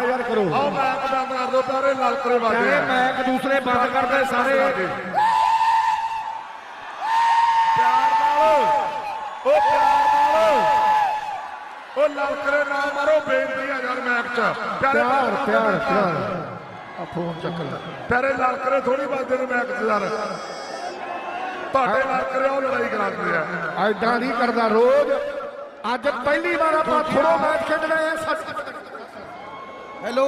ਨਾ ਯਾਰ ਕਰੋ। ਆਓ ਮੈਚ ਬੰਦ ਕਰ ਦਿਓ ਪਿਆਰੇ ਲਲਕਰੇ ਵਾਜੇ ਕਹਿੰਦੇ ਮੈਕ ਦੂਸਰੇ ਬੰਦ ਕਰਦੇ ਸਾਰੇ। ਪਿਆਰ ਨਾਲ। ਉਹ ਪਿਆਰ ਨਾਲ। ਉਹ ਲਲਕਰੇ ਨਾ ਮਾਰੋ ਬੇਨਤੀ ਆ ਯਾਰ ਮੈਚ ਚ ਪਿਆਰੇ ਪਿਆਰ ਪਿਆਰ। ਪਿਆਰ। ਆ ਫੋਨ ਚੱਕ ਲੈ। ਪਿਆਰੇ ਲਲਕਰੇ ਥੋੜੀ ਵੱਜਦੇ ਨੇ ਮੈਚ ਚ ਯਾਰ। ਤੁਹਾਡੇ ਲਲਕਰੇ ਉਹ ਲੜਾਈ ਕਰਾਉਂਦੇ ਆ। ਐਦਾਂ ਨਹੀਂ ਕਰਦਾ ਰੋਜ਼। ਅੱਜ ਪਹਿਲੀ ਵਾਰ ਆਪਾਂ ਥੋੜੋ ਮੈਚ ਖੇਡਣਾ ਹੈ ਸੱਚ। ਹੈਲੋ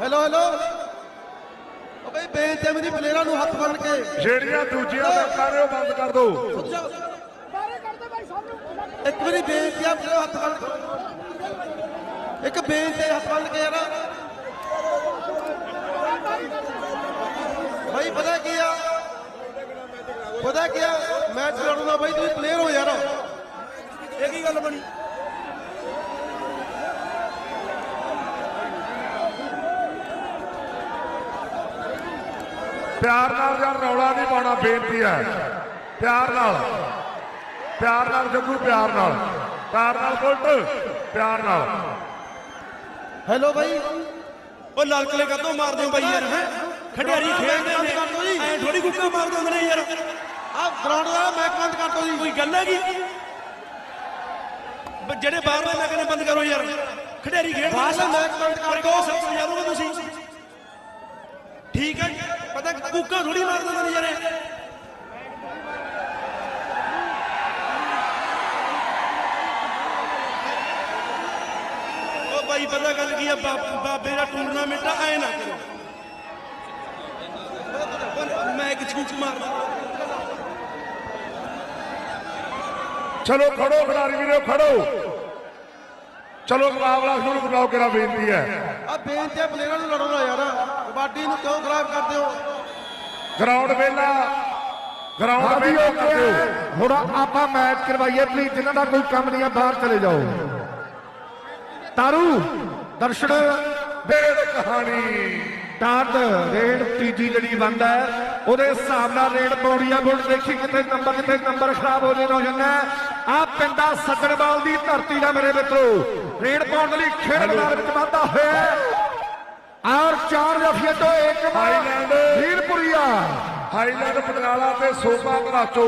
ਹੈਲੋ ਹੈਲੋ ਓ ਬਈ ਬੇਨਤੀ ਮੇਰੀ ਪਲੇਅਰਾਂ ਨੂੰ ਹੱਥ ਬੰਨ ਕੇ। ਜਿਹੜੀਆਂ ਦੂਜੀਆਂ ਦਾ ਕਰ ਰਹੇ ਹੋ ਬੰਦ ਕਰ ਦਿਓ ਇੱਕ ਵਾਰੀ ਬੇਨਤੀ ਆ ਪਲੇਅਰ ਹੱਥ ਬੰਨ ਕੇ। ਇੱਕ ਬੇਨਤੀ ਹੈ, ਹੱਥ ਬੰਨ ਕੇ ਯਾਰ। ਭਾਈ ਪਤਾ ਕੀ ਆ? ਪਤਾ ਕੀ ਆ? ਮੈਚ ਲੜਨਾ ਬਾਈ ਤੁਸੀਂ ਪਲੇਅਰ ਹੋ ਯਾਰ। ਇਹ ਕੀ ਗੱਲ ਬਣੀ? ਪਿਆਰ ਨਾਲ ਯਾਰ ਰੌਲਾ ਨਹੀਂ ਪਾਉਣਾ ਬੇਨਤੀ ਹੈ। ਪਿਆਰ ਨਾਲ। ਪਿਆਰ ਨਾਲ ਜੱਗੂ ਪਿਆਰ ਨਾਲ। ਪਿਆਰ ਨਾਲ ਬੁਲਟ ਪਿਆਰ ਨਾਲ। ਹੈਲੋ ਬਾਈ। ਉਹ ਲਲਕਲੇ ਕਦੋਂ ਮਾਰਦੇ ਹੋ ਬਾਈ ਯਾਰ ਹੈ? ਖਿਡਾਰੀ ਖੇਡਦੇ ਨੇ ਐ ਥੋੜੀ ਗੁੱਕਾ ਮਾਰਦੇ ਹੁੰਦੇ ਨੇ ਯਾਰ। ਆ ਗਰਾਊਂਡ ਦਾ ਮੈਚ ਬੰਦ ਕਰ ਦਿਓ ਜੀ। ਕੋਈ ਗੱਲ ਹੈਗੀ? ਜਿਹੜੇ ਬਾਹਰਲੇ ਮੈਂ ਕਹਿੰਦੇ ਬੰਦ ਕਰੋ ਯਾਰ। ਖਿਡਾਰੀ ਖੇਡਦੇ ਬਾਹਰਲੇ ਮੈਚ ਬੰਦ ਕਰ ਕੋ ਸਭ ਤੋਂ ਜਾਰੋਗੇ ਤੁਸੀਂ। ਠੀਕ ਹੈ। ਪਤਾ ਕੁੱਕਾ ਥੋੜੀ ਮਾਰਦੇ ਹੁੰਦੇ ਨੇ ਯਾਰ। ਉਹ ਬਾਈ ਪਤਾ ਗੱਲ ਕੀ ਆ? ਬਾਪ- ਬਾਬੇ ਦਾ ਟੂਰਨਾਮੈਂਟ ਆ ਐ ਨਾ ਕਰੋ। ਮੈਂ ਇੱਕ ਛੂਕ ਮਾਰਦਾ। ਚਲੋ ਖੜੋ ਖਿਡਾਰੀ ਵੀਰੋ ਖੜੋ। ਚਲੋ ਮੁਕਾਬਲਾ ਸ਼ੁਰੂ ਕਰਾਓ ਕਿਹੜਾ ਬੇਨਤੀ ਹੈ। ਆ ਬੇਨਤੀ ਹੈ ਪਲੇਅਰਾਂ ਨੂੰ ਲੜੋ ਨਾ ਯਾਰ। ਕਬੱਡੀ ਨੂੰ ਕਿਉਂ ਖਰਾਬ ਕਰਦੇ ਹੋ? ਗਰਾਊਂਡ ਵੇਲਾ। ਗਰਾਊਂਡ ਵੇਲਾ ਕਰ ਦਿਓ। ਹੁਣ ਆਪਾਂ ਮੈਚ ਕਰਵਾਈਏ ਪਲੀਜ਼ ਜਿਨ੍ਹਾਂ ਦਾ ਕੋਈ ਕੰਮ ਨਹੀਂ ਹੈ ਬਾਹਰ ਚਲੇ ਜਾਓ। ਤਾਰੂ ਦਰਸ਼ਨ। ਬੇੜ ਕਹਾਣੀ। ਟਾਟ ਰੇਡ ਤੀਜੀ ਲੜੀ ਬੰਦ ਉਹਦੇ ਹਿਸਾਬ ਨਾਲ ਰੇਡ ਪੌੜੀਆਂ ਬੁੱਢ ਦੇਖੀ ਕਿਤੇ ਨੰਬਰ ਕਿਤੇ ਨੰਬਰ ਖਰਾਬ ਹੋ ਜੇ ਨਾ ਹੋ ਜਾਂਦਾ ਆ ਪਿੰਡਾ ਸੱਜਣਵਾਲ ਦੀ ਧਰਤੀ ਦਾ ਮੇਰੇ ਮਿੱਤਰੋ। ਰੇਡ ਪਾਉਣ ਦੇ ਲਈ ਖੇਡ ਮੈਦਾਨ ਵਿੱਚ ਵਾਧਾ ਹੋਇਆ और चार रफिया तो एक हाईलैंड हीरपुरिया हाईलैंड पटियाला ते सोपा घराचो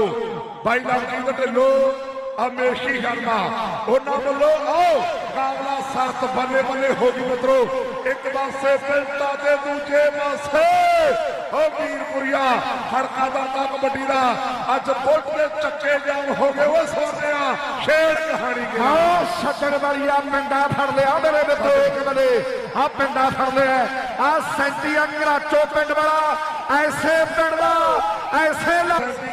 भाई लवजीत ढिल्लो अमेशी शर्मा ਉਹਨਾਂ ਵੱਲੋਂ ਆਓ ਮੁਕਾਬਲਾ ਸਰਤ ਬੱਲੇ ਬੱਲੇ ਹੋ ਗਈ ਮਿੱਤਰੋ। ਇੱਕ ਪਾਸੇ ਪਿੰਡਾ ਤੇ ਦੂਜੇ ਪਾਸੇ। ਓ ਵੀਰਪੁਰੀਆ ਹੜਕਾ ਦਾ ਕਬੱਡੀ ਦਾ। ਅੱਜ ਬੁੱਟ ਦੇ ਚੱਕੇ ਜਾਮ ਹੋ ਗਏ ਉਹ ਸੋਨਿਆ ਸ਼ੇਰ ਕਹਾਣੀ ਕੇ ਹਾਂ ਸੱਜਣ ਵਾਲੀਆ ਪਿੰਡਾ ਫੜ ਲਿਆ ਮੇਰੇ ਮਿੱਤਰੋ ਇੱਕ ਬਲੇ। ਆ ਪਿੰਡਾ ਫੜ ਲਿਆ ਆ ਸੈਂਟੀਆ ਘਰਾਚੋ ਪਿੰਡ ਵਾਲਾ ਐਸੇ ਪਿੰਡ ਦਾ ਐਸੇ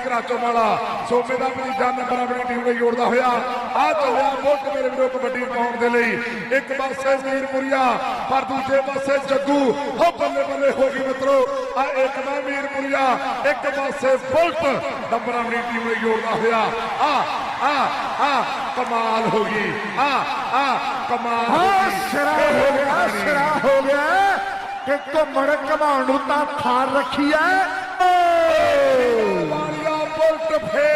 ਕਰਾਚੋ ਵਾਲਾ ਸੋਮੇ ਦਾ ਮਰੀਜ਼ਾ ਨੰਬਰ ਆਪਣੀ ਟੀਮ ਨੂੰ ਜੋੜਦਾ ਹੋਇਆ। ਆ ਚੱਲਿਆ ਬੁੱਟ ਮੇਰੇ ਵੀਰੋ ਕਬੱਡੀ ਪਾਉਣ ਦੇ ਲਈ। ਇੱਕ ਪਾਸੇ ਵੀਰਪੁਰੀਆ ਪਰ ਦੂਜੇ ਪਾਸੇ ਜੱਗੂ। ਹੋ ਬੱਲੇ ਬੱਲੇ ਹੋ ਗਈ ਮਿੱਤਰੋ। ਆ ਇੱਕ ਦਾ ਵੀਰਪੁਰੀਆ ਇੱਕ ਪਾਸੇ ਬੁਲਟ। ਨੰਬਰ ਆਪਣੀ ਟੀਮ ਨੂੰ ਜੋੜਦਾ ਹੋਇਆ। ਆ ਆ ਆ ਕਮਾਲ ਹੋ ਗਈ। ਆ ਆ ਕਮਾਲ ਹੋ ਗਈ। ਸਿਰਾ ਹੋ ਗਿਆ ਸਿਰਾ ਹੋ ਗਿਆ। ਕਿ ਘੁੰਮਣ ਘਮਾਉਣ ਨੂੰ ਤਾਂ ਥਾਰ ਰੱਖੀ ਐ! ਵਾਲੀਆ ਬੁਲਟ ਫੇਰ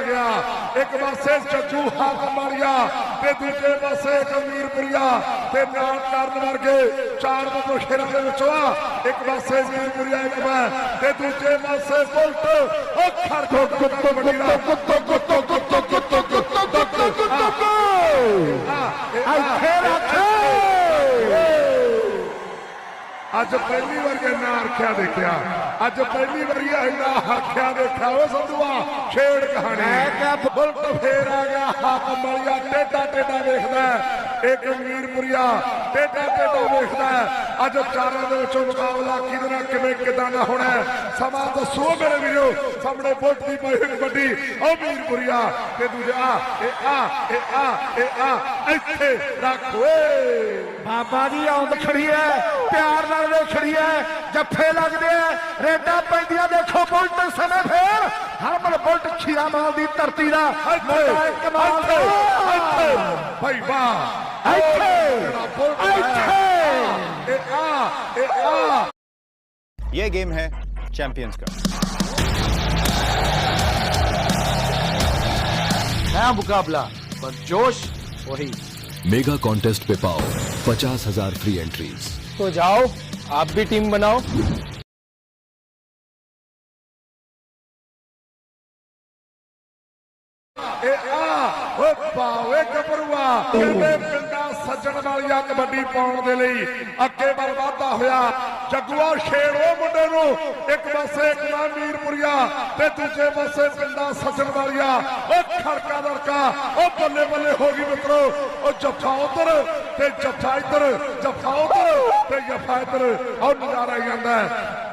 ਆ ਗਿਆ ਇੱਕ ਪਾਸੇ ਚੱਚੂ ਹਾਕਮ ਵਾਲੀਆ ਤੇ ਦੂਜੇ ਪਾਸੇ ਕਮੀਰਪੁਰੀਆ ਤੇ ਨਾਲ ਕਰਨ ਵਰਗੇ ਚਾਰ ਬੰਦੋ ਸ਼ੇਰਾਂ ਦੇ ਵਿੱਚੋਂ ਆ ਇੱਕ ਪਾਸੇ ਕਮੀਰਪੁਰੀਆ ਇੱਕ ਪਾ ਤੇ ਦੂਜੇ ਪਾਸੇ ਬੁਲਟ ਉਹ ਖਰਖੋ ਕੁੱਤੋ ਬੜੀਰਾ ਕੁੱਤੋ ਕੁੱਤੋ ਕੁੱਤੋ ਕੁੱਤੋ ਕੁੱਤੋ ਕੁੱਤੋ ਕੁੱਤੋ ਇੱਥੇ ਰੱਖ ਅੱਜ ਪਹਿਲੀ ਵਾਰ ਇਹਨਾਂ ਹਰਖਿਆ ਦੇਖਿਆ। ਅੱਜ ਪਹਿਲੀ ਵਾਰੀ ਇਹਨਾਂ ਹਰਖਿਆ ਦੇਖਿਆ। ਉਹ ਸੰਧੂਆ ਛੇੜ ਕਹਾਣੀ। ਮੈਂ ਕਿਹਾ ਬੁਲਟ ਫੇਰ ਆ ਗਿਆ ਹੱਕ ਮਲਿਆ ਟੇਡਾ ਟੇਡਾ ਵੇਖਦਾ ਹੈ। ਇੱਕ ਵੀਰਪੁਰੀਆ ਟੇਡਾ ਟੇਡਾ ਵੇਖਦਾ। ਅੱਜ ਚਾਰਾਂ ਦੇ ਵਿੱਚੋਂ ਮੁਕਾਬਲਾ ਕਿਹਦੇ ਨਾਲ ਕਿਵੇਂ ਕਿਦਾਂ ਦਾ ਹੋਣਾ। ਸਮਾਂ ਦੱਸੋ ਮੇਰੇ ਵੀਰੋ। ਸਾਹਮਣੇ ਬੁਲਟ ਦੀ ਪਈ ਕਬੱਡੀ ਉਹ ਵੀਰਪੁਰੀਆ ਤੇ ਦੂਜਾ ਇਹ ਆ ਇਹ ਆ ਇਹ ਆ ਇੱਥੇ ਰੱਖ ਓਏ। ਬਾਬਾ ਦੀ ਆਉਂਦ ਖੜੀ ਐ ਪਿਆਰ ਨਾਲ ਦੇ ਖੜੀ ਐ ਜੱਫੇ ਲੱਗਦੇ ਐ ਰੇਡਾਂ ਪੈਂਦੀਆਂ ਦੇਖੋ ਬੁਲਟ ਸਮੇਂ ਫੇਰ ਹਰਮਨ ਬੁਲਟ ਖੀਰਾ ਮਾਲ ਦੀ ਧਰਤੀ ਦਾ ਮੁੰਡਾ ਇੱਕ ਕਮਾਲ ਦਾ ਭਾਈ ਵਾਹ ਇੱਥੇ ਇੱਥੇ ਇਹ ਆ ਇਹ ਆ ये गेम है चैंपियंस का नया मुकाबला पर जोश वही मेगा कॉन्टेस्ट पे पाओ पचास हजार फ्री एंट्रीज तो जाओ आप भी टीम बनाओ ਇਹ ਆ ਓ ਬਾਵੇ ਗੱਭਰੂਆ ਕਹਿੰਦੇ ਪਿੰਡਾਂ ਸੱਜਣ ਵਾਲੀਆਂ ਕਬੱਡੀ ਪਾਉਣ ਦੇ ਲਈ ਅੱਗੇ ਵੱਲ ਵਾਧਾ ਹੋਇਆ ਜੱਗੂਆ ਛੇੜ ਉਹ ਮੁੰਡੇ ਨੂੰ ਇੱਕ ਪਾਸੇ ਇਕਲਾ ਮੀਰਪੁਰੀਆ ਤੇ ਦੂਜੇ ਪਾਸੇ ਪਿੰਡਾਂ ਸੱਜਣ ਵਾਲੀਆਂ ਉਹ ਖੜਕਾ ਦੜਕਾ ਉਹ ਬੱਲੇ ਬੱਲੇ ਹੋ ਗਈ ਮਿੱਤਰੋ ਉਹ ਜੱਫਾ ਉਧਰ ਤੇ ਜੱਫਾ ਇੱਧਰ ਜੱਫਾ ਉਧਰ ਤੇ ਜੱਫਾ ਇੱਧਰ। ਉਹ ਨਜ਼ਾਰਾ ਹੀ ਹੈ।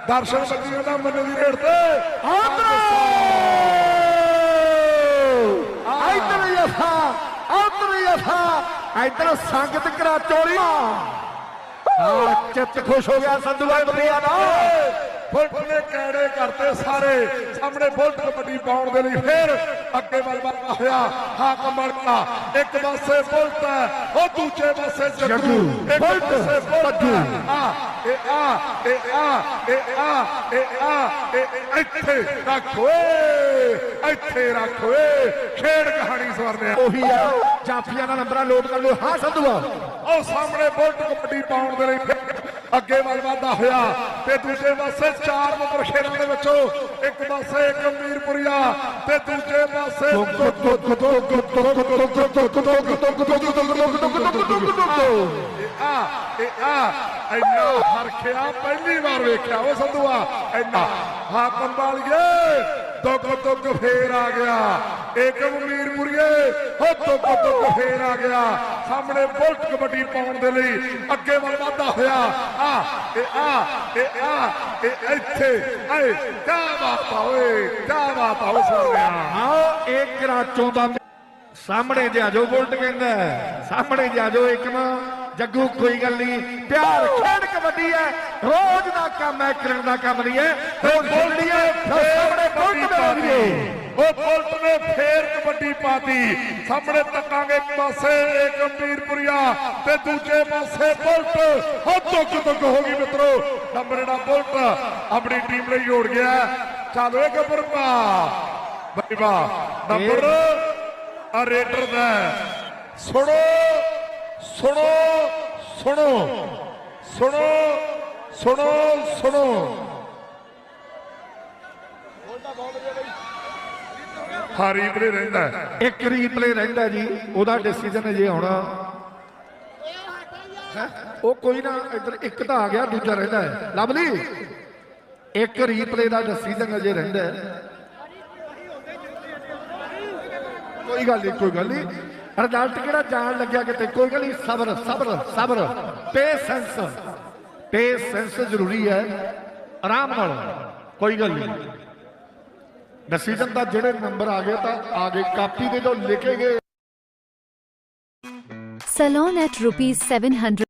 ਦਰਸ਼ਨ ਬੱਜੀਆਂ ਦਾ ਮੰਨੇ ਦੀ ਰੇਡ ਤੇ। ਇੱਧਰ ਯਫਾ ਇੱਧਰ ਯਫਾ ਇੱਧਰ ਸੰਗਤ ਕਰਾ ਚੋਰੀ ਹਾਂ ਚਿੱਤ ਖੁਸ਼ ਹੋ ਗਿਆ ਸੰਧੂਆ ਬਰੀਆ ਦਾ ਬੁਲਟ ਨੇ ਕੈੜੇ ਕਰਤੇ ਸਾਰੇ? ਸਾਹਮਣੇ ਬੁਲਟ ਕਬੱਡੀ ਪਾਉਣ ਦੇ ਲਈ ਫੇਰ ਅੱਗੇ ਵੱਲ ਵੱਲ ਹੋਇਆ ਹਾਕਮ ਮੜਕਾ ਇੱਕ ਪਾਸੇ ਬੁਲਟ ਹੈ ਉਹ ਦੂਜੇ ਪਾਸੇ ਜੱਗੂ। ਇੱਕ ਬੁਲਟ, ਪਾਸੇ। ਆ ਇਹ ਆ ਇਹ ਆ ਇਹ ਆ ਇਹ ਆ ਇਹ ਇੱਥੇ ਰੱਖ ਓਏ ਇੱਥੇ ਰੱਖ ਓਏ। ਖੇਡ ਕਹਾਣੀ ਸਵਰਨਿਆ ਉਹੀ ਆ ਜਾਫੀਆਂ ਦਾ ਨੰਬਰਾਂ ਲੋਡ ਕਰ ਲਓ। ਹਾਂ ਸੰਧੂਆ ਉਹ ਸਾਹਮਣੇ ਬੁਲਟ ਕਬੱਡੀ ਪਾਉਣ ਦੇ ਲਈ ਫਿਰ ਅੱਗੇ ਵੱਲ ਵਾਧਾ ਹੋਇਆ ਤੇ ਦੂਜੇ ਪਾਸੇ ਚਾਰ ਨੰਬਰ ਖੇਡਾਂ ਦੇ ਵਿੱਚੋਂ ਇੱਕ ਪਾਸੇ ਇੱਕ ਮੀਰਪੁਰੀਆ ਤੇ ਦੂਜੇ ਪਾਸੇ ਆ ਆ ਇੰਨਾ ਹਰਖਿਆ ਪਹਿਲੀ ਵਾਰ ਵੇਖਿਆ ਉਹ ਸੰਧੂਆ ਇੰਨਾ ਹਾਕਮ ਵਾਲੀਏ ਦੁੱਗ ਦੁੱਗ ਫੇਰ ਆ ਗਿਆ ਏਕਮ ਮੀਰਪੁਰੀਏ ਹੋ ਦੁੱਗ ਦੁੱਗ ਫੇਰ ਆ ਗਿਆ। ਸਾਹਮਣੇ ਬੁਲਟ ਕਬੱਡੀ ਪਾਉਣ ਦੇ ਲਈ ਅੱਗੇ ਵੱਲ ਵਾਧਾ ਹੋਇਆ। ਆ, ਇਹ ਆ ਇਹ ਆ, ਇਹ ਇੱਥੇ ਏ ਕਿਆ ਬਾਤ ਆ ਓਏ ਬਾਤ ਆ ਸੋਹਣਿਆ ਆਓ ਇੱਕ ਰਾਚੋਂ ਦਾ ਸਾਹਮਣੇ ਜੇ ਆਜੋ ਬੁਲਟ ਕਹਿੰਦਾ। ਸਾਹਮਣੇ ਜੇ ਆਜੋ ਇੱਕ ਨਾ ਜੱਗੂ ਕੋਈ ਗੱਲ ਨਹੀਂ। ਪਿਆਰ ਖੇਡ ਕਬੱਡੀ ਹੈ। ਰੋਜ਼ ਦਾ ਕੰਮ ਹੈ ਕਰਨ ਦਾ ਕੰਮ ਨਹੀਂ ਹੈ। ਰੋਜ਼ ਖੇਡਣੀ ਹੈ ਸਾਹਮਣੇ ਬੁਲਟ ਮਿਲਾਉਣਗੇ ਉਹ ਬੁਲਟ ਨੇ ਫੇਰ ਕਬੱਡੀ ਪਾਤੀ। ਸਾਹਮਣੇ ਤੱਕਾਂਗੇ ਇੱਕ ਪਾਸੇ ਇੱਕ ਗੰਭੀਰਪੁਰੀਆ ਤੇ ਦੂਜੇ ਪਾਸੇ ਬੁਲਟ। ਹੋ ਦੁੱਗ ਦੁੱਗ ਹੋ ਗਈ ਮਿੱਤਰੋ। ਨੰਬਰ ਜਿਹੜਾ ਬੁਲਟ ਆਪਣੀ ਟੀਮ ਲਈ ਜੋੜ ਗਿਆ। ਚੱਲ ਓਏ ਗੱਬਰਪਾ ਬਈ ਵਾਹ। ਨੰਬਰ ਆ ਰੇਡਰ ਦਾ। ਸੁਣੋ ਸੁਣੋ ਸੁਣੋ ਸੁਣੋ ਸੁਣੋ ਸੁਣੋ। ਹਾਰੀ ਪਲੇ ਰਹਿੰਦਾ ਹੈ। ਇੱਕ ਰੀਪਲੇ ਰਹਿੰਦਾ ਜੀ, ਉਹਦਾ ਡਿਸੀਜਨ ਅਜੇ ਆਉਣਾ। ਉਹ ਕੋਈ ਨਾ, ਇੱਧਰ ਇੱਕ ਤਾਂ ਆ ਗਿਆ, ਦੂਜਾ ਰਹਿੰਦਾ ਹੈ। ਲਵਲੀ, ਇੱਕ ਰੀਪਲੇ ਦਾ ਡਿਸੀਜਨ ਅਜੇ ਰਹਿੰਦਾ ਹੈ। ਕੋਈ ਗੱਲ ਨਹੀਂ, ਕੋਈ ਗੱਲ ਨਹੀਂ। ਰਿਜ਼ਲਟ ਕਿਹੜਾ ਜਾਣ ਲੱਗਿਆ ਕਿਤੇ? ਕੋਈ ਗੱਲ ਨਹੀਂ, ਸਬਰ ਸਬਰ ਸਬਰ। ਪੇਸ਼ੈਂਸ ਪੇਸ਼ੈਂਸ ਜ਼ਰੂਰੀ ਹੈ। ਆਰਾਮ ਨਾਲ, ਕੋਈ ਗੱਲ ਨਹੀਂ। ਡਿਸੀਜਨ ਦਾ ਜਿਹੜੇ ਨੰਬਰ ਆ ਗਏ ਤਾਂ ਆ ਗਏ। ਕਾਪੀ ਦੇ ਜੋ ਲਿਖੇ ਗਏ। Salon at rupees 700.